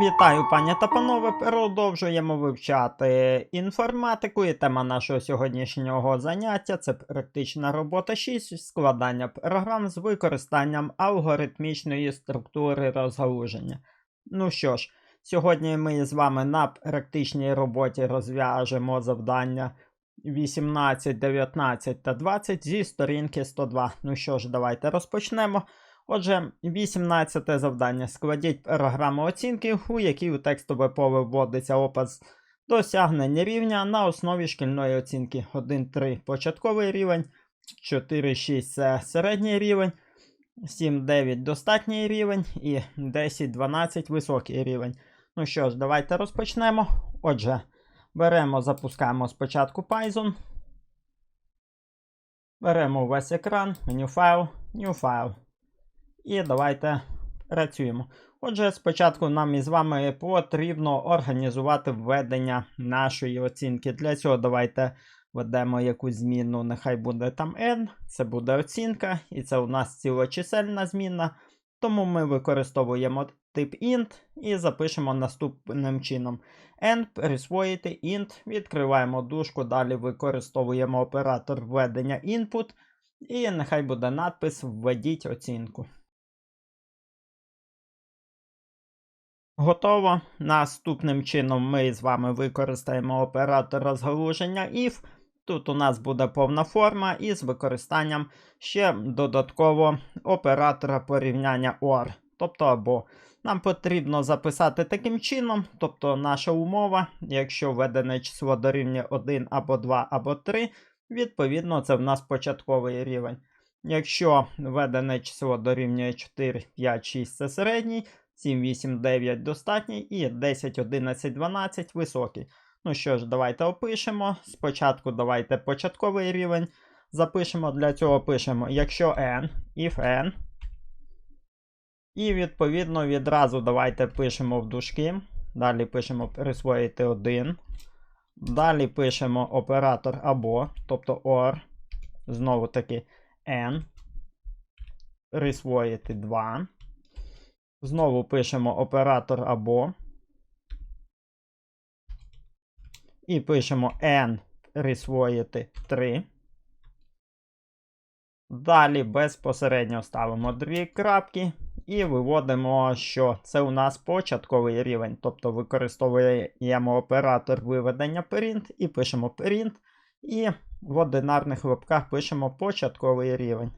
Вітаю, пані та панове. Продовжуємо вивчати інформатику. І тема нашого сьогоднішнього заняття це практична робота 6, складання програм з використанням алгоритмічної структури розгалуження. Ну що ж, сьогодні ми з вами на практичній роботі розв'яжемо завдання 18, 19 та 20 зі сторінки 102. Ну що ж, давайте розпочнемо. Отже, 18 завдання. Складіть програму оцінки, у якій у текстове поле вводиться опис досягнення рівня на основі шкільної оцінки 1-3 початковий рівень, 4-6 це середній рівень, 7-9 достатній рівень і 10-12 високий рівень. Ну що ж, давайте розпочнемо. Отже, беремо, запускаємо спочатку Python. Беремо весь екран, меню файл, New File. І давайте працюємо. Отже, спочатку нам із вами потрібно організувати введення нашої оцінки. Для цього давайте введемо якусь зміну, нехай буде там n, це буде оцінка, і це у нас цілочисельна зміна. Тому ми використовуємо тип int і запишемо наступним чином. n присвоїти int, відкриваємо дужку, далі використовуємо оператор введення input, і нехай буде надпис Введіть оцінку. Готово. Наступним чином ми з вами використаємо оператор розгалуження if. Тут у нас буде повна форма із використанням ще додатково оператора порівняння OR. Тобто або нам потрібно записати таким чином, тобто наша умова, якщо введене число дорівнює 1 або 2 або 3, відповідно, це в нас початковий рівень. Якщо введене число дорівнює 4, 5, 6 це середній, 7, 8, 9 достатній і 10, 11, 12 високий. Ну що ж, давайте опишемо. Спочатку давайте початковий рівень. Запишемо, для цього пишемо, якщо n, if n. І відповідно відразу давайте пишемо в дужки. Далі пишемо присвоїти 1. Далі пишемо оператор або, тобто OR. Знову таки n. Присвоїти 2. Знову пишемо оператор або. І пишемо n присвоїти 3. Далі безпосередньо ставимо дві крапки і виводимо, що це у нас початковий рівень. Тобто використовуємо оператор виведення print і пишемо print. І в одинарних лапках пишемо початковий рівень.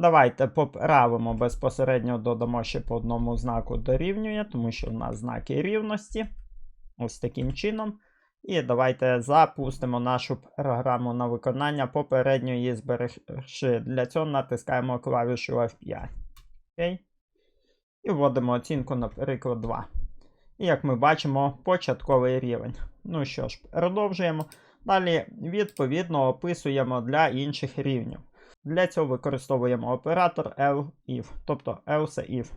Давайте поправимо безпосередньо додамо ще по одному знаку дорівнює, тому що в нас знаки рівності. Ось таким чином. І давайте запустимо нашу програму на виконання попередньо її зберегши. Для цього натискаємо клавішу F5. Окей. І вводимо оцінку, наприклад, 2. І як ми бачимо, початковий рівень. Ну що ж, продовжуємо. Далі, відповідно, описуємо для інших рівнів. Для цього використовуємо оператор else-if, тобто else if.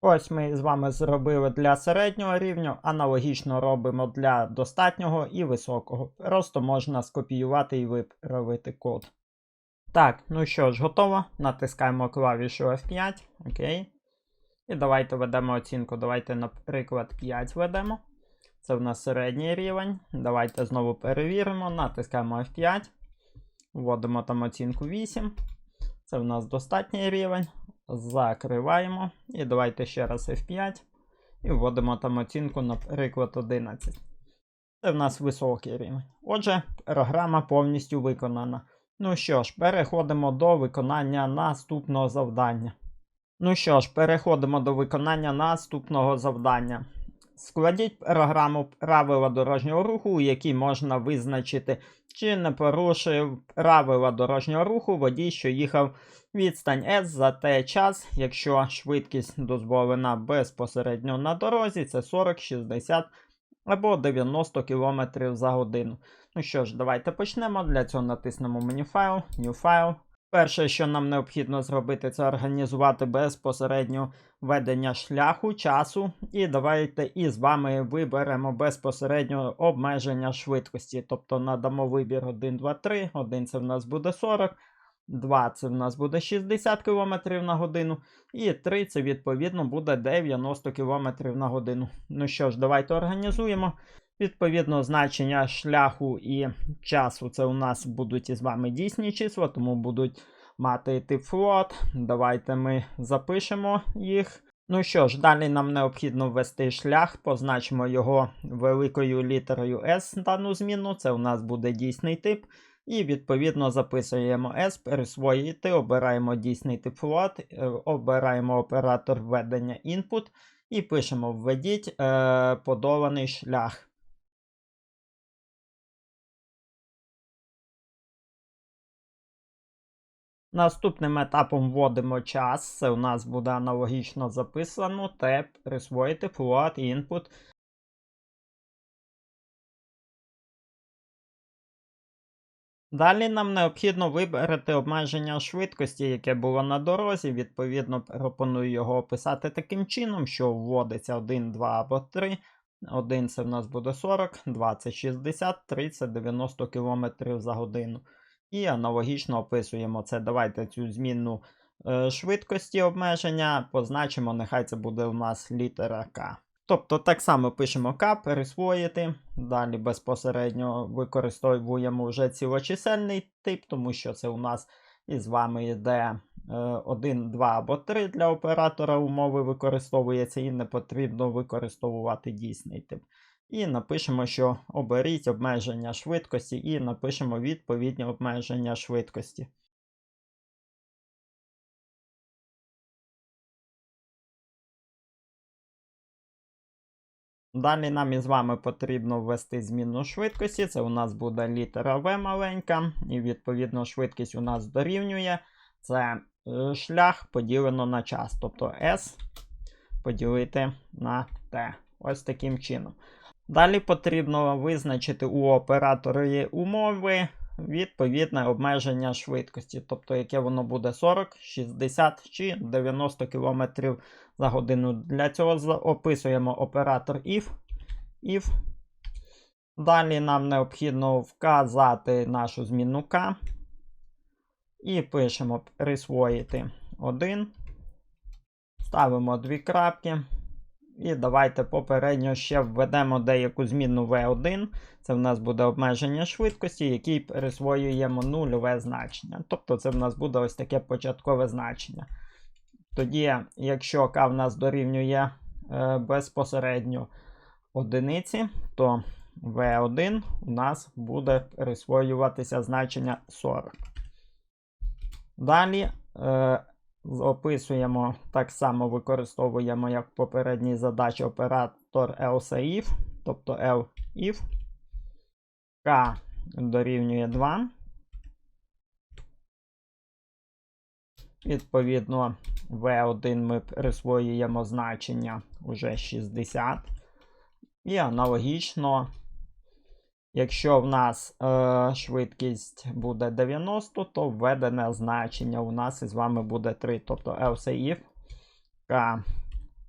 Ось ми з вами зробили для середнього рівня, аналогічно робимо для достатнього і високого. Просто можна скопіювати і виправити код. Так, ну що ж, готово. Натискаємо клавішу F5. Окей. І давайте ведемо оцінку. Давайте, наприклад, 5 ведемо. Це в нас середній рівень. Давайте знову перевіримо. Натискаємо F5. Вводимо там оцінку 8. Це в нас достатній рівень. Закриваємо. І давайте ще раз F5. І вводимо там оцінку, наприклад, 11. Це в нас високий рівень. Отже, програма повністю виконана. Ну що ж, переходимо до виконання наступного завдання. Ну що ж, переходимо до виконання наступного завдання. Складіть програму правила дорожнього руху, у якій можна визначити, чи не порушив правила дорожнього руху водій, що їхав відстань S за той час, якщо швидкість дозволена безпосередньо на дорозі, це 40, 60 або 90 км за годину. Ну що ж, давайте почнемо. Для цього натиснемо меню файл, New File. Перше, що нам необхідно зробити, це організувати безпосередньо ведення шляху, часу. І давайте із вами виберемо безпосередньо обмеження швидкості. Тобто надамо вибір 1, 2, 3. 1 це в нас буде 40, 2 це в нас буде 60 км на годину. І 3 це відповідно буде 90 км на годину. Ну що ж, давайте організуємо. Відповідно, значення шляху і часу це у нас будуть із вами дійсні числа, тому будуть мати тип флот. Давайте ми запишемо їх. Ну що ж, далі нам необхідно ввести шлях, позначимо його великою літерою S дану зміну. Це у нас буде дійсний тип. І відповідно записуємо S, пересвоїти, обираємо дійсний тип флот, е, обираємо оператор введення input і пишемо введіть е, подоланий шлях. Наступним етапом вводимо час. Це у нас буде аналогічно записано. Теп, присвоїти float, input. Далі нам необхідно вибрати обмеження швидкості, яке було на дорозі. Відповідно, пропоную його описати таким чином, що вводиться 1, 2 або 3. 1 це в нас буде 40, 2 це 60, 3 це 90 км за годину. І аналогічно описуємо це. Давайте цю змінну е, швидкості обмеження позначимо, нехай це буде у нас літера К. Тобто так само пишемо К, пересвоїти. Далі безпосередньо використовуємо вже цілочисельний тип, тому що це у нас із вами йде 1, 2 або 3 для оператора умови використовується, і не потрібно використовувати дійсний тип. І напишемо, що оберіть обмеження швидкості, і напишемо відповідні обмеження швидкості. Далі нам із вами потрібно ввести змінну швидкості. Це у нас буде літера V маленька, і відповідно швидкість у нас дорівнює. Це е, шлях поділено на час. Тобто S поділити на T. Ось таким чином. Далі потрібно визначити у операторі умови відповідне обмеження швидкості, тобто яке воно буде 40, 60 чи 90 км за годину. Для цього описуємо оператор if. if. Далі нам необхідно вказати нашу зміну К. І пишемо присвоїти 1. Ставимо дві крапки. І давайте попередньо ще введемо деяку зміну V1. Це в нас буде обмеження швидкості, який присвоюємо нульове значення. Тобто це в нас буде ось таке початкове значення. Тоді, якщо K в нас дорівнює е, безпосередньо одиниці, то V1 у нас буде присвоюватися значення 40. Далі. Е, Описуємо так само використовуємо, як в попередній задачі оператор else тобто elif K дорівнює 2. Відповідно, V1 ми присвоюємо значення уже 60. І аналогічно Якщо в нас е, швидкість буде 90, то введене значення у нас із вами буде 3. Тобто else if K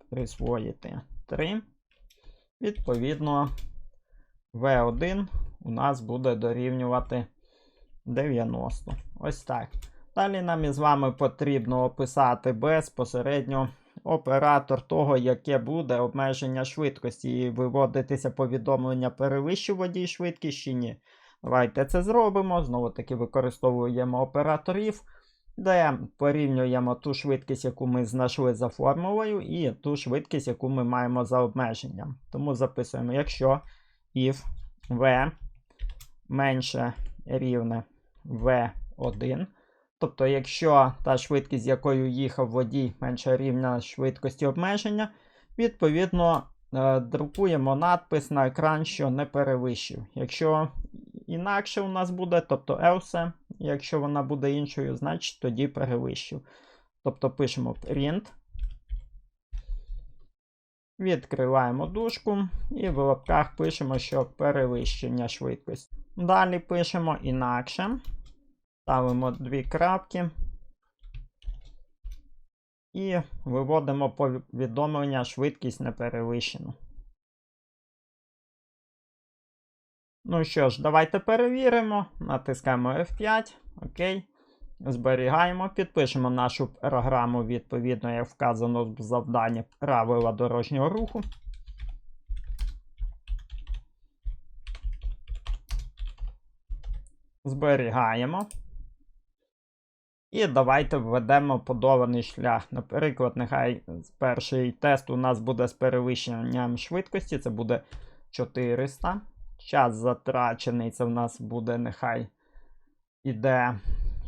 присвоїти 3. Відповідно, V1 у нас буде дорівнювати 90. Ось так. Далі нам із вами потрібно описати безпосередньо оператор того, яке буде обмеження швидкості, і виводитися повідомлення перевищив водій швидкість чи ні. Давайте це зробимо. Знову таки використовуємо операторів, де порівнюємо ту швидкість, яку ми знайшли за формулою, і ту швидкість, яку ми маємо за обмеженням. Тому записуємо, якщо if v менше рівне v1. Тобто, якщо та швидкість, з якою їхав водій, менша рівня швидкості обмеження, відповідно е, друкуємо надпис на екран, що не перевищив. Якщо інакше у нас буде, тобто else, якщо вона буде іншою, значить тоді перевищив. Тобто пишемо print. Відкриваємо дужку і в лапках пишемо, що перевищення швидкості. Далі пишемо інакше. Ставимо дві крапки. І виводимо повідомлення швидкість не перевищена. Ну що ж, давайте перевіримо. Натискаємо F5. Окей. Зберігаємо, підпишемо нашу програму відповідно, як вказано в завданні правила дорожнього руху. Зберігаємо. І давайте введемо подований шлях. Наприклад, нехай перший тест у нас буде з перевищенням швидкості, це буде 400. Час затрачений, це в нас буде нехай іде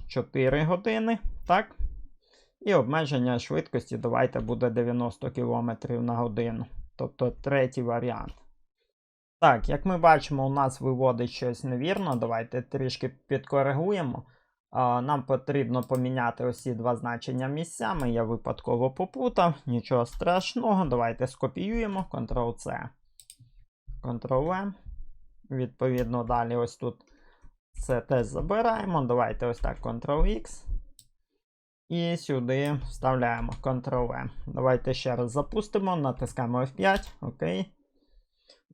4 години. Так? І обмеження швидкості давайте буде 90 км на годину. Тобто третій варіант. Так, як ми бачимо, у нас виводить щось невірно. Давайте трішки підкоригуємо. Нам потрібно поміняти ці два значення місцями. Я випадково попутав, нічого страшного. Давайте скопіюємо Ctrl-C. Ctrl-V. Відповідно, далі ось тут це теж забираємо. Давайте ось так Ctrl-X. І сюди вставляємо Ctrl-V. Давайте ще раз запустимо, натискаємо F5. Окей.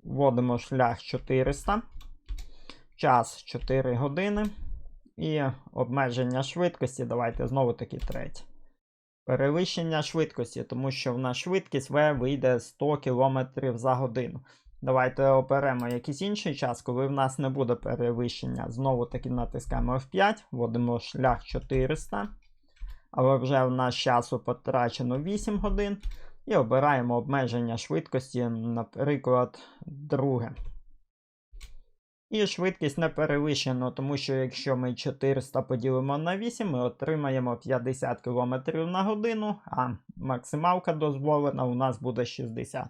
Вводимо шлях 400. Час 4 години. І обмеження швидкості. Давайте знову таки третє. Перевищення швидкості, тому що в нас швидкість V вийде 100 км за годину. Давайте оберемо якийсь інший час, коли в нас не буде перевищення. Знову таки натискаємо F5, вводимо шлях 400. Але вже в нас часу потрачено 8 годин. І обираємо обмеження швидкості, наприклад, друге. І швидкість не перевищена, тому що якщо ми 400 поділимо на 8, ми отримаємо 50 км на годину, а максималка дозволена у нас буде 60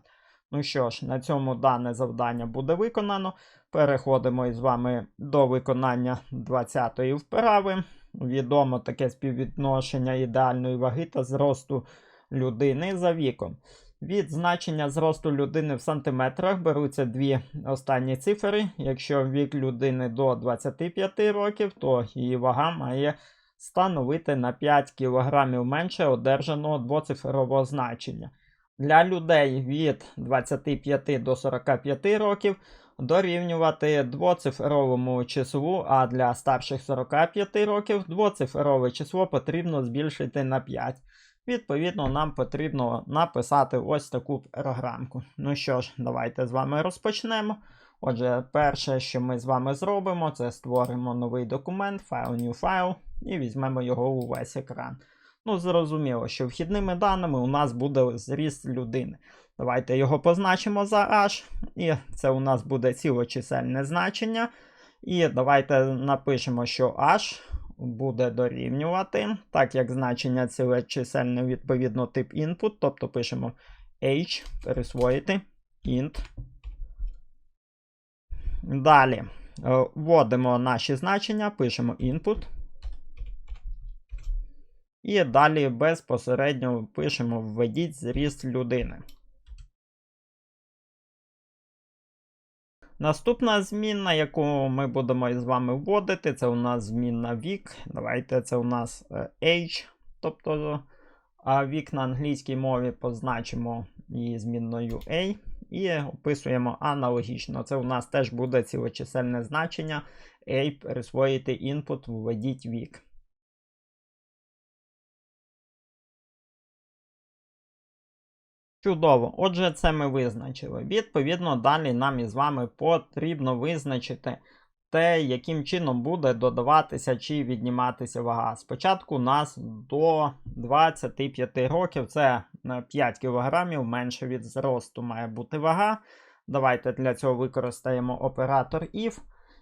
Ну що ж, на цьому дане завдання буде виконано. Переходимо із вами до виконання 20-ї вправи. Відомо таке співвідношення ідеальної ваги та зросту людини за віком. Від значення зросту людини в сантиметрах беруться дві останні цифри. Якщо вік людини до 25 років, то її вага має становити на 5 кг менше одержаного двоцифрового значення. Для людей від 25 до 45 років дорівнювати двоцифровому числу, а для старших 45 років двоцифрове число потрібно збільшити на 5. Відповідно, нам потрібно написати ось таку програмку. Ну що ж, давайте з вами розпочнемо. Отже, перше, що ми з вами зробимо, це створимо новий документ, файл new file, і візьмемо його у весь екран. Ну, зрозуміло, що вхідними даними у нас буде зріст людини. Давайте його позначимо за H, і це у нас буде цілочисельне значення. І давайте напишемо, що H буде дорівнювати, так як значення цілечисельне відповідно тип input, тобто пишемо H, пересвоїти int. Далі е, вводимо наші значення, пишемо input. І далі безпосередньо пишемо введіть зріст людини. Наступна змінна, яку ми будемо з вами вводити, це у нас змінна вік. Давайте це у нас е, age, тобто вік на англійській мові позначимо її змінною A. І описуємо аналогічно. Це у нас теж буде цілочисельне значення. A присвоїти input, введіть вік. Чудово. Отже, це ми визначили. Відповідно, далі нам із вами потрібно визначити те, яким чином буде додаватися чи відніматися вага. Спочатку у нас до 25 років це 5 кг менше від зросту має бути вага. Давайте для цього використаємо оператор if.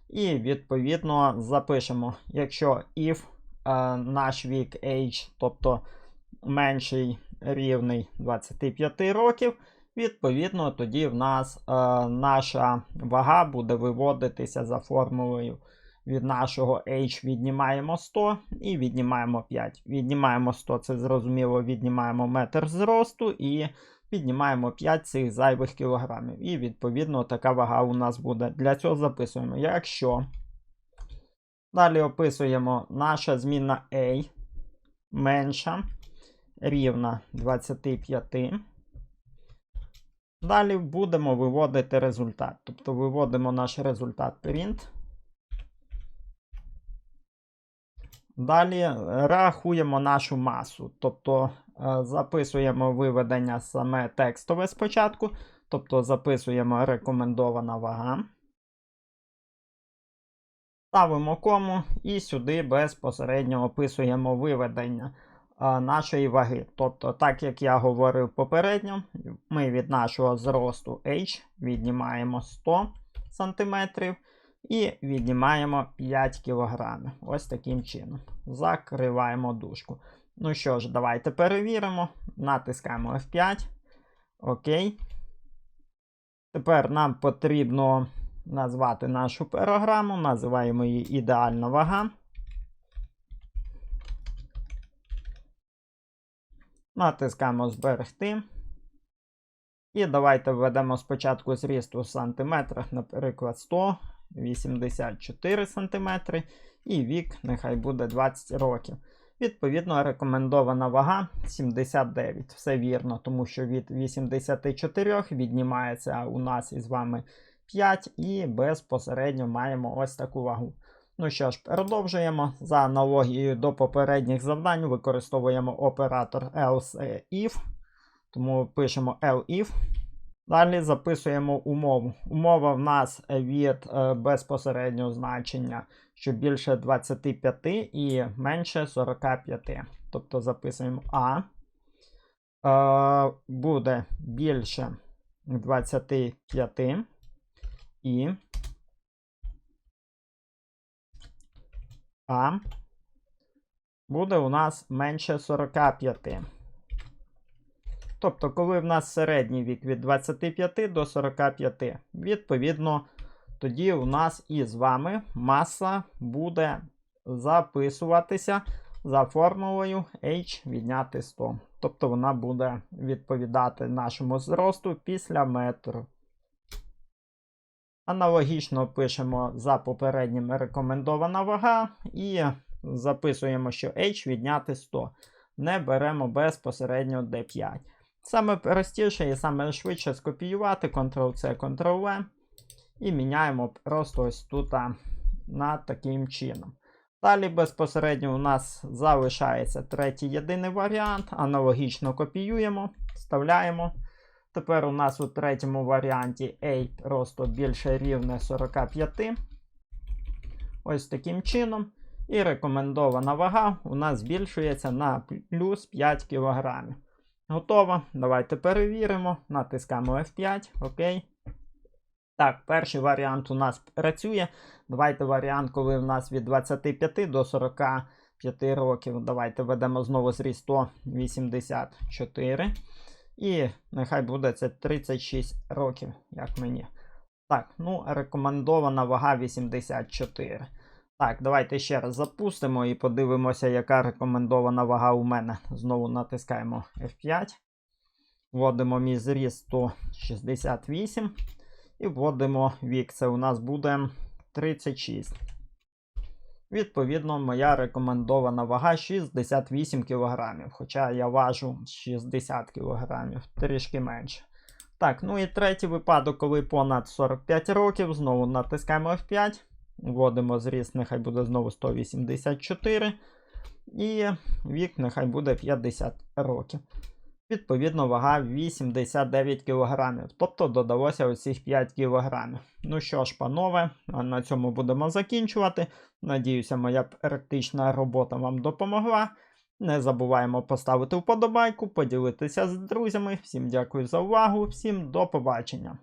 І, відповідно, запишемо, якщо if е, наш вік age, тобто менший рівний 25 років. Відповідно, тоді в нас е, наша вага буде виводитися за формулою від нашого H віднімаємо 100 і віднімаємо 5. Віднімаємо 100, це зрозуміло, віднімаємо метр зросту і віднімаємо 5 цих зайвих кілограмів. І, відповідно, така вага у нас буде. Для цього записуємо, якщо. Далі описуємо наша зміна A менша рівна 25. Далі будемо виводити результат. Тобто виводимо наш результат print. Далі е, рахуємо нашу масу, тобто е, записуємо виведення саме текстове спочатку, тобто записуємо рекомендована вага. Ставимо кому і сюди безпосередньо описуємо виведення нашої ваги. Тобто, так як я говорив попередньо, ми від нашого зросту H віднімаємо 100 см і віднімаємо 5 кг. Ось таким чином. Закриваємо дужку. Ну що ж, давайте перевіримо. Натискаємо F5. Окей. Тепер нам потрібно назвати нашу програму, називаємо її ідеальна вага. Натискаємо зберегти. І давайте введемо спочатку зріст у сантиметрах, наприклад, 184 см. І вік нехай буде 20 років. Відповідно, рекомендована вага 79. Все вірно, тому що від 84 віднімається у нас із вами 5 і безпосередньо маємо ось таку вагу. Ну що ж, продовжуємо. За аналогією до попередніх завдань використовуємо оператор else if. Тому пишемо elif. Далі записуємо умову. Умова в нас від е, безпосереднього значення, що більше 25 і менше 45. Тобто записуємо А. Е, буде більше 25 і А буде у нас менше 45. Тобто, коли в нас середній вік від 25 до 45, відповідно, тоді у нас із вами маса буде записуватися за формулою H відняти 100. Тобто вона буде відповідати нашому зросту після метру. Аналогічно пишемо за попереднім рекомендована вага і записуємо, що H відняти 100. Не беремо безпосередньо D5. Саме простіше і саме швидше скопіювати Ctrl-C, Ctrl-V. І міняємо просто ось тут на таким чином. Далі безпосередньо у нас залишається третій єдиний варіант. Аналогічно копіюємо, вставляємо. Тепер у нас у третьому варіанті A просто більше рівне 45. Ось таким чином. І рекомендована вага у нас збільшується на плюс 5 кг. Готово. Давайте перевіримо. Натискаємо F5. Окей. Так, перший варіант у нас працює. Давайте варіант, коли у нас від 25 до 45 років. Давайте ведемо знову зріст 184. І нехай буде це 36 років, як мені. Так, ну, рекомендована вага 84. Так, давайте ще раз запустимо і подивимося, яка рекомендована вага у мене. Знову натискаємо F5. Вводимо мій зріст 168. І вводимо вік. Це у нас буде 36. Відповідно, моя рекомендована вага 68 кг. Хоча я важу 60 кг, трішки менше. Так, ну і третій випадок, коли понад 45 років, знову натискаємо F5. Вводимо зріст, нехай буде знову 184. І вік нехай буде 50 років. Відповідно, вага 89 кг. Тобто додалося оцих 5 кг. Ну що ж, панове, на цьому будемо закінчувати. Надіюся, моя практична робота вам допомогла. Не забуваємо поставити вподобайку, поділитися з друзями. Всім дякую за увагу, всім до побачення.